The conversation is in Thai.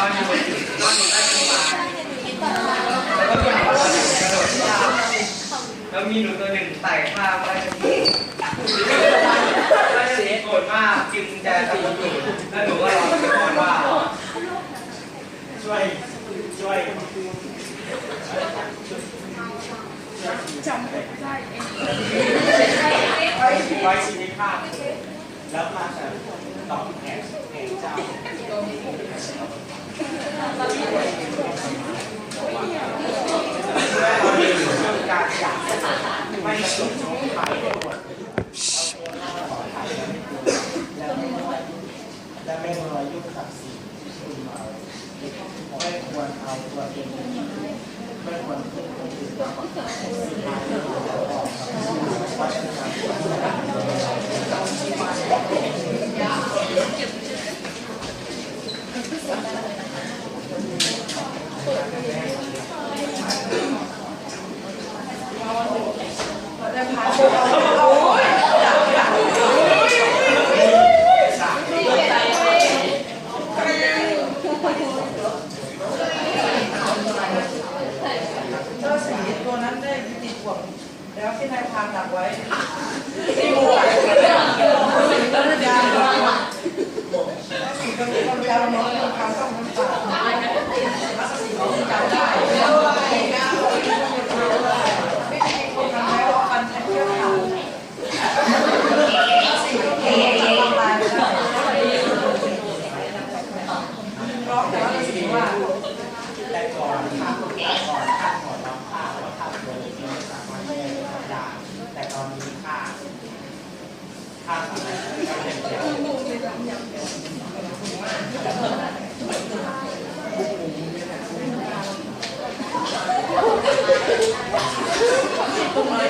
แล้วมีหนูตัวหนึ่งกระโดดข้ามแล้วมีหนูตัวหนึ่งไต่ข้ามไปแล้วเสียโกรธมากจึงจะทำหนูแล้วหนูก็ร้องตะโกนว่าช่วยช่วยจำไม่ได้เองไว้ไว้ชีวิตข้าแล้วมาจะตอบแทนแห่งเจ้าการอยาก ไม่สุดท้ายทั้งหมดและไม่รอยยุคศักดิ์ศรีคุณมาไม่ควรเอาตัวเองไม่ควรขึ้นคนอื่นมาก่อ แล้วที่นายพานดักไว้ที่หมวกแล้วยาสีตรงนี้ความยาวน้อยทางต้องน้ำตาจำได้แล้วไอ้ยาไม่มีคนทำแล้วฟันแทงเที่ยวขาสีก็เก่งทำลายได้ร้องแต่ว่าสีว่า แต่ก่อนข้าแต่ก่อนข้าขอรับข้าวข้าตัวเล็กไม่สามารถแยกธรรมดาแต่ตอนนี้ข้าข้าสามารถแยกได้ตรงไหนเก่ง